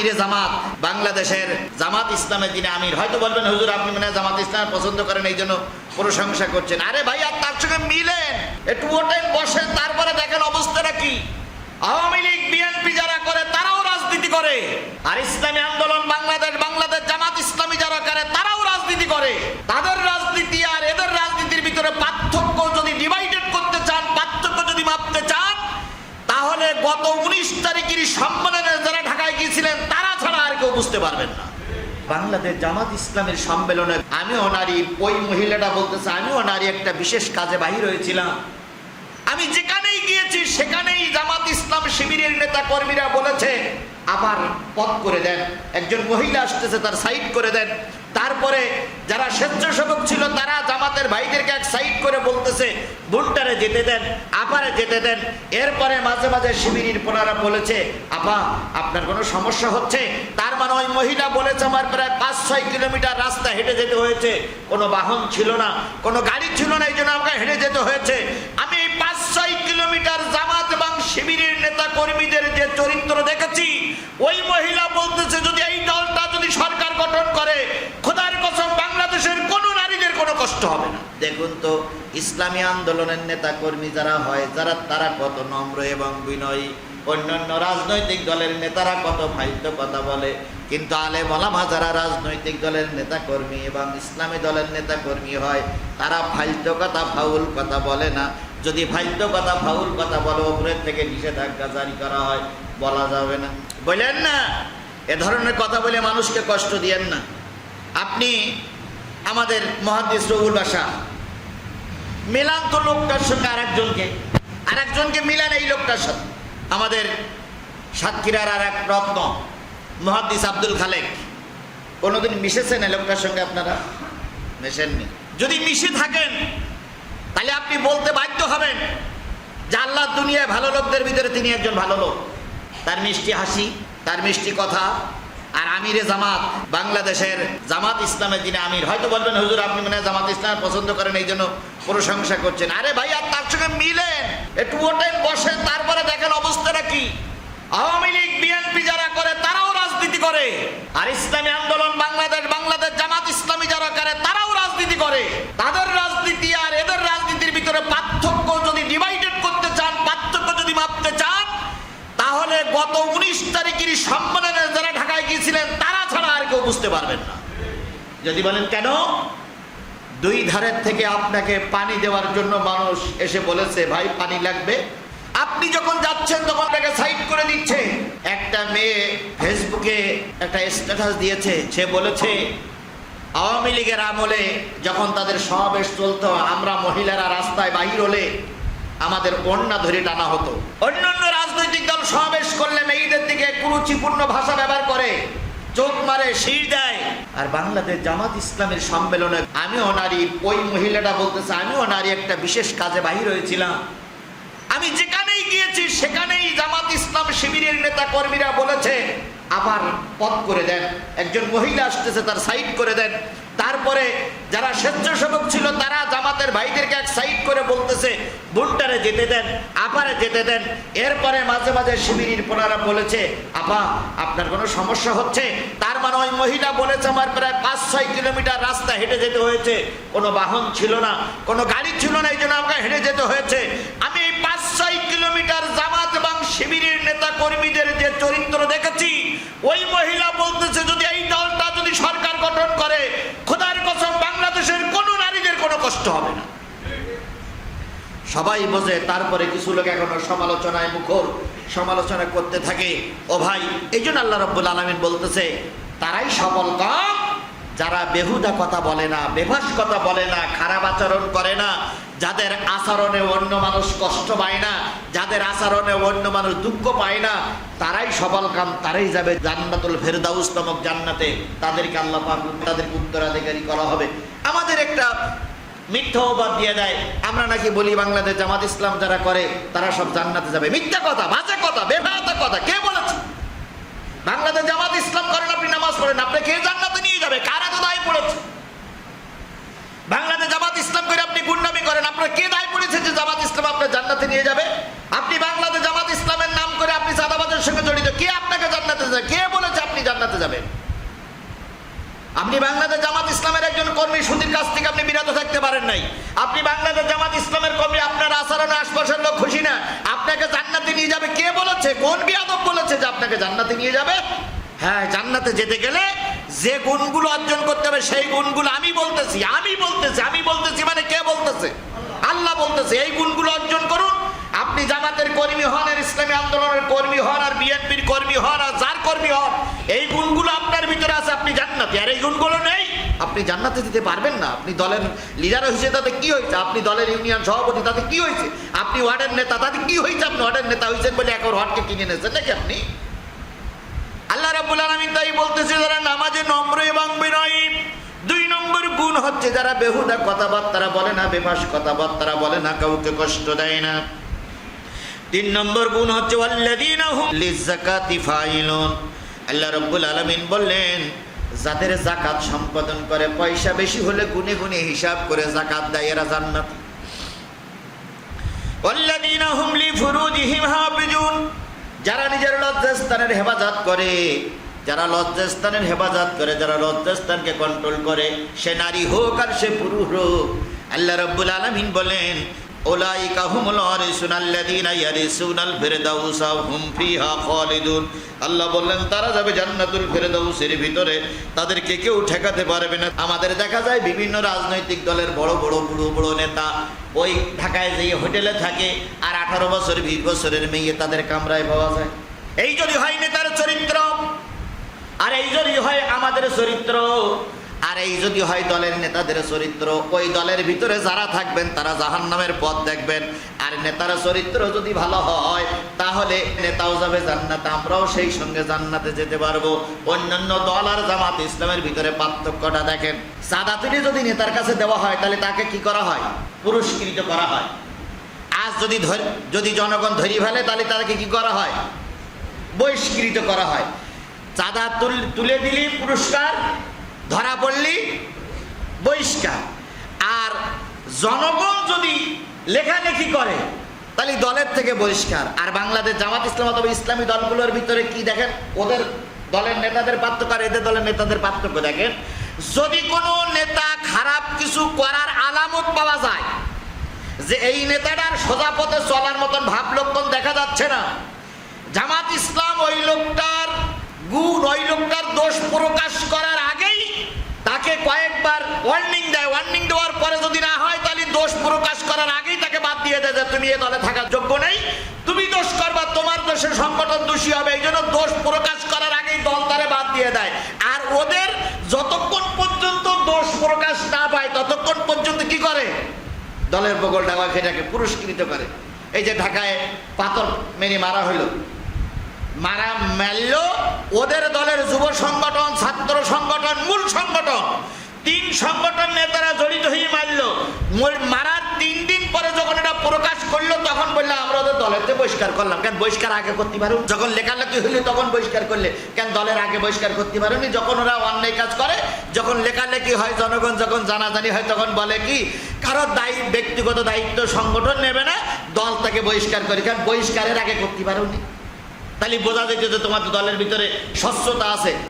আমিরে জামাত, বাংলাদেশের জামাত ইসলামের যিনি আমির। হয়তো বলবেন, হুজুর, আপনি মানে জামাত ইসলাম পছন্দ করেন, এই জন্য প্রশংসা করছেন। আরে ভাই, আর তার সঙ্গে মিলেন। একটু ওঠেন বসেন তারপরে দেখেন অবস্থাটা কি। আওয়ামী লীগ, বিএনপি যারা করে, তারাও রাজনীতি করে। আর ইসলামী আন্দোলন বাংলাদেশ বাংলাদেশ জামাত ইসলামী যারা করে তারাও রাজনীতি করে তাদের রাজনীতি আর এদের রাজনীতির ভিতরে পার্থক্য যদি ডিভাইডেড করতে চান পার্থক্য যদি মাপতে চান তাহলে গত উনিশ তারিখের সম্মেলনে যারা ঢাকায় গিয়েছিলেন তারা ছাড়া আর কেউ বুঝতে পারবেন না। বাংলাদেশ জামাত ইসলামের সম্মেলনে আমিও নারী, ওই মহিলাটা বলতেছে, আমিও নারী, একটা বিশেষ কাজে বাহির হয়েছিলাম। আমি যেখানেই গিয়েছি, সেখানেই জামাত ইসলাম শিবিরের নেতা কর্মীরা বলেছে, আবার পথ করে দেন। একজন মহিলা আসতেছে তার সাইড করে দেন। তারপরে যারা স্বেচ্ছাসেবক ছিল, তারা জামাতের ভাইদেরকে এক সাইড করে বলতেছে বুলটারে যেতে দেন, আপারে যেতে দেন। এরপরে মাঝে মাঝে শিবিরের পোনারা বলেছে, আপা, আপনার কোনো সমস্যা হচ্ছে? তার মানে ওই মহিলা বলেছে আমার প্রায় পাঁচ, ছয় কিলোমিটার রাস্তা হেঁটে যেতে হয়েছে। কোনো বাহন ছিল না, কোনো গাড়ি ছিল না, এই জন্য আমাকে হেঁটে যেতে হয়েছে। আমি এই পাঁচ, ছয় কিলোমিটার জামাত এবং শিবিরের নেতা কর্মীদের যে চরিত্র দেখেছি, ওই মহিলা বলতেছে, যদি এই দলটা যদি সরকার গঠন করে, খোদার কসম বাংলাদেশের কোনো নারীদের কোনো কষ্ট হবে না। দেখুন তো, ইসলামী আন্দোলনের নেতা কর্মী যারা হয়, যারা তারা কত নম্র এবং বিনয়ী। অন্যান্য রাজনৈতিক দলের নেতারা কত ফাইদ্য কথা বলে। কিন্তু আলে মলামা যারা রাজনৈতিক দলের নেতা কর্মী এবং ইসলামী দলের নেতা কর্মী হয়, তারা ফাইদ্য কথা, ফাউল কথা বলে না। যদি ফাইদ্য কথা, ফাউল কথা বলে উপরের থেকে নিষেধাজ্ঞা জারি করা হয়, বলা যাবে না। বললেন না, এ ধরনের কথা বলে মানুষকে কষ্ট দিয়েন না। আপনি আমাদের মহাদিস রবুল বাসা। মিলান তো লোকটার সঙ্গে আরেকজনকে। আরেকজনকে মিলান এই লোকটার সাথে। আমাদের সাতক্ষীরার আর এক রত্ন, মহাদিস আব্দুল খালেক। কোনোদিন মিশেছেন এই লোকটার সঙ্গে আপনারা? মেশেননি। যদি মিশে থাকেন, তাহলে আপনি বলতে বাধ্য হবেন যে আল্লাহ দুনিয়ায় ভালো লোকদের ভিতরে তিনি একজন ভালো লোক। তার মিষ্টি হাসি, তার মিষ্টি কথা আর আমিরে জামাত, বাংলাদেশের জামাত ইসলামের যিনি আমির। হয়তো বলবেন, হুজুর, আপনি মানে জামাত ইসলাম পছন্দ করেন, এই জন্য প্রশংসা করছেন। আরে ভাই, আর তার সঙ্গে মিলেন। একটু ওঠেন বসেন তারপরে দেখেন অবস্থাটা কি। আওয়ামী লীগ, বিএনপি যারা করে, তারাও রাজনীতি করে। আর ইসলামী আন্দোলন বাংলাদেশ বাংলাদেশ জামাত ইসলামী যারা করে, তারাও রাজনীতি করে। তাদের রাজনীতি আর এদের রাজনীতির ভিতরে পার্থক্য যদি ডিভাইডেড করতে চান, পার্থক্য যদি মাপতে চান, তাহলে গত উনিশ তারিখের বুঝতে পারবেন না। যদি বলেন, কেন? দুই ধারের থেকে আপনাকে পানি দেওয়ার জন্য মানুষ এসে বলেছে, ভাই, পানি লাগবে। আপনি যখন যাচ্ছেন, তখন তাকে সাইড করে দিচ্ছে। একটা মেয়ে ফেসবুকে একটা স্ট্যাটাস দিয়েছে। সে বলেছে, আওয়ামী লীগের আমলে যখন তাদের সমাবেশ চলতো, আমরা মহিলারা রাস্তায় বাহির হলে আমাদের কন্যা ধরে টানা হতো। অন্যান্য রাজনৈতিক দল সমাবেশ করলে মেয়েদের দিকে কুরুচিপূর্ণ ভাষা ব্যবহার করে। চোখ মারে, শির দেয়। আর বাংলাদেশ জামাত ইসলামের সম্মেলনে আমিও নারী, ওই মহিলাটা বলতেছে, আমিও নারী, একটা বিশেষ কাজে বাহির হয়েছিলাম। আমি যেখানেই গিয়েছি, সেখানেই জামাত ইসলাম শিবিরের নেতা কর্মীরা বলেছে, আবার পথ করে দেন। একজন মহিলা আসতেছে, তার সাইড করে দেন। তারপরে যারা স্বেচ্ছাসেবক ছিল, তারা জামাতের ভাইদেরকে এক সাইড করে বলতেছে বুলটারে যেতে দেন, আপারে যেতে দেন। এরপরে মাঝে মাঝে শিবিরের পোনারা বলেছে, আপা, আপনার কোনো সমস্যা হচ্ছে? তার মানে ওই মহিলা বলেছে, আমার প্রায় পাঁচ ছয় কিলোমিটার রাস্তা হেঁটে যেতে হয়েছে। কোনো বাহন ছিল না, কোনো গাড়ি ছিল না, এই জন্য আমাকে হেঁটে যেতে হয়েছে। আমি এই পাঁচ ছয় কিলোমিটার জামাত এবং শিবিরের নেতা কর্মীদের যে চরিত্র দেখেছি, ওই মহিলা বলতেছে, যদি এই দলটা যদি সরকার গঠন করে, খোদার কসম বাংলাদেশের কোনো নারীদের কোনো কষ্ট হবে না। সবাই বোঝে, তারপরে কিছু লোক এখনও সমালোচনায় মুখর, সমালোচনা করতে থাকে। ও ভাই, এই জন্য আল্লাহ রব্বুল আলমিন বলতেছে, তারাই সফল কম যারা বেহুদা কথা বলে না বেভাস কথা বলে না, খারাপ আচরণ করে না, যাদের আচরণে অন্য মানুষ কষ্ট পায় না, যাদের আচরণে অন্য মানুষ দুঃখ পায় না, তারাই সফল কাম, তারাই যাবে জান্নাতুল ফেরদাউস নামক জান্নাতে। তাদেরকে আল্লাহ পাক, তাদেরকে উত্তরাধিকারী করা হবে। আমাদের একটা মিথ্যা অবাদ দিয়ে দেয়। আমরা নাকি বলি বাংলাদেশ জামাত ইসলাম যারা করে, তারা সব জান্নাতে যাবে। মিথ্যা কথা, বাজে কথা বেভায়তা কথা, কে বলেছে? বাংলাদেশ জামাত ইসলাম করেন, আপনি নামাজ পড়েন। আপনি কে জান্নাতে নিয়ে যাবে? কারা তো দায় পড়েছে? বাংলাদেশ জামাত ইসলাম করে আপনি গুন্ডামি করেন। আপনার কে দায় পড়েছে যে জামাত ইসলাম আপনার জান্নাতে নিয়ে যাবে? আপনি বাংলাদেশ জামাত ইসলামের নাম করে আপনি সাদাবাদের সঙ্গে জড়িত। কে আপনাকে জান্নাতে যাবে? কে বলেছে আপনি জান্নাতে যাবেন? আপনি বাংলাদেশ জামাত ইসলামের একজন কর্মী সুদীর কাছ থেকে আপনি বিরত থাকতে পারেন নাই। আপনি বাংলাদেশ জামাত ইসলামের কর্মী, আপনার আচরণে আশপাশের লোক খুশি না। আপনাকে জান্নাতে নিয়ে যাবে কে বলেছে? কোন বিয়াদব বলেছে যে আপনাকে জান্নাতে নিয়ে যাবে? হ্যাঁ জান্নাতে যেতে গেলে যে গুণগুলো অর্জন করতে হবে, সেই গুণগুলো আমি বলতেছি আমি বলতেছি আমি বলতেছি মানে কে বলতেছে? আল্লাহ বলতেছে, এই গুণগুলো অর্জন করুন। আপনি জামাতের কর্মী হন আর ইসলামী আন্দোলনের কর্মী হন আর বিএনপির কর্মী হন আর যার কর্মী হন, এই গুণগুলো আপনার ভিতরে আছে আপনি জান্নাতি। আর এই গুণগুলো নেই। আপনি জান্নাতে দিতে পারবেন না। আপনি দলের লিডার হয়েছে, তাতে কি হয়েছে? আপনি দলের ইউনিয়ন সভাপতি, তাতে কি হয়েছে? আপনি ওয়ার্ডের নেতা, তাতে কি হয়েছে? আপনি ওয়ার্ডের নেতা হয়েছেন বলে একর ওয়ার্ডকে কিনে নিয়েছেন নাকি আপনি? আল্লাহ রাব্বুল আলামিন তাই বলতেছে, যারা নামাজে নম্র এবং বিনয়ী, দুই নম্বর গুণ হচ্ছে যারা বেহুদা কথাবার্তা বলে না, বেফাস কথাবার্তা বলে না, কাউকে কষ্ট দেয় না। তিন নম্বর গুণ হচ্ছে আল্লাহ রাব্বুল আলামিন বললেন, যাদের জাকাত সম্পাদন করে, পয়সা বেশি হলে গুনে গুনে হিসাব করে জাকাত দেয়, এরা জান্নাতি। যারা নিজের হেফাজত করে, যারা লজ্জাস্থানের হেফাজত করে, যারা কন্ট্রোল করে, সে নারী হোক আর সে পুরুষ হোক, আল্লাহ রব্বুল আলমিন বলেন ওলাইকা হুমুল ওয়ারিসুন আল্লাযীনা ইয়ারিসুনাল ফিরদাউসা হুম ফিহা খালিদুন। আল্লাহ বললেন, তারা যাবে জান্নাতুল ফিরদাউসের ভিতরে। তাদেরকে কেউ ঠেকাতে পারবে না। আমাদের দেখা যায় বিভিন্ন রাজনৈতিক দলের বড় বড় বুড়ো বুড়ো নেতা, ওই ঢাকায় যেয়ে হোটেলে থাকে, আর আঠারো বছর, বিশ বছরের মেয়ে তাদের কামরায় পাওয়া যায়। এই যদি হয় নেতার চরিত্র, আর এই যদি হয় আমাদের চরিত্র আর এই যদি হয় দলের নেতাদের চরিত্র, ওই দলের ভিতরে যারা থাকবেন, তারা জাহান নামের পথ দেখবেন। আর নেতার চরিত্র যদি ভালো হয়, তাহলে নেতাও যাবে জান্নাতে, আমরাও সেই সঙ্গে জান্নাতে যেতে পারব। অন্যান্য দল আর জামাত ইসলামের ভিতরে পার্থক্যটা দেখেন। সাদা তুলি যদি নেতার কাছে দেওয়া হয়, তাহলে তাকে কি করা হয়? পুরস্কৃত করা হয়। আজ যদি যদি জনগণ ধরি ফেলে, তাহলে তাদেরকে কি করা হয়? বহিষ্কৃত করা হয়। চাঁদা তুলে দিলি পুরস্কার ধরা পড়লি? বহিষ্কার। আর জনগণ যদি লেখালেখি করে, তাহলে দলের থেকে বহিষ্কার। আর বাংলাদেশ জামাত ইসলাম অথবা ইসলামী দলগুলোর ভিতরে কি দেখেন? ওদের দলের নেতাদের পার্থক্য আর এদের দলের নেতাদের পার্থক্য দেখেন। যদি কোনো নেতা খারাপ কিছু করার আলামত পাওয়া যায়, যে এই নেতাটার সোজা পথে চলার মতন ভাব লক্ষণ দেখা যাচ্ছে না, জামাত ইসলাম ওই লোকটার গুণ, ওই লোকটার দোষ প্রকাশ আগেই তাকে কয়েকবার ওয়ার্নিং দেয়। ওয়ার্নিং দেওয়ার পরে যদি না হয়, তাহলে দোষ প্রকাশ করার আগেই তাকে বাদ দিয়ে দেয় যে তুমি এ দলে থাকার যোগ্য নেই। তুমি দোষ করবা, তোমার দোষের সংগঠন দোষী হবে। এই জন্য দোষ প্রকাশ করার আগেই দল তারে বাদ দিয়ে দেয়। আর ওদের যতক্ষণ পর্যন্ত দোষ প্রকাশ না পায়, ততক্ষণ পর্যন্ত কি করে? দলের বগল ডাকা সেটাকে পুরস্কৃত করে। এই যে ঢাকায় পাথর মেরে মারা হলো। মারা মারল ওদের দলের যুব সংগঠন, ছাত্র সংগঠন, মূল সংগঠন। তিন সংগঠন নেতারা জড়িত হয়ে মারলো। মোর- মারার তিন দিন পরে যখন এটা প্রকাশ করল, তখন বলল, আমরা ওদের দলের থেকে বহিষ্কার করলাম। কেন বহিষ্কার আগে করতে পারো যখন লেখালেখি হইলে তখন বহিষ্কার করলে। কেন দলের আগে বহিষ্কার করতে পারোনি? যখন ওরা অন্যায় কাজ করে, যখন লেখালেখি হয়, জনগণ যখন জানাজানি হয়, তখন বলে কি, কারও দায়ী, ব্যক্তিগত দায়িত্ব সংগঠন নেবে না, দল তাকে বহিষ্কার করে। কারণ বহিষ্কারের আগে করতে পারোনি? তাহলে বোঝা যেত যে তোমার দলের ভিতরে স্বচ্ছতা আছে।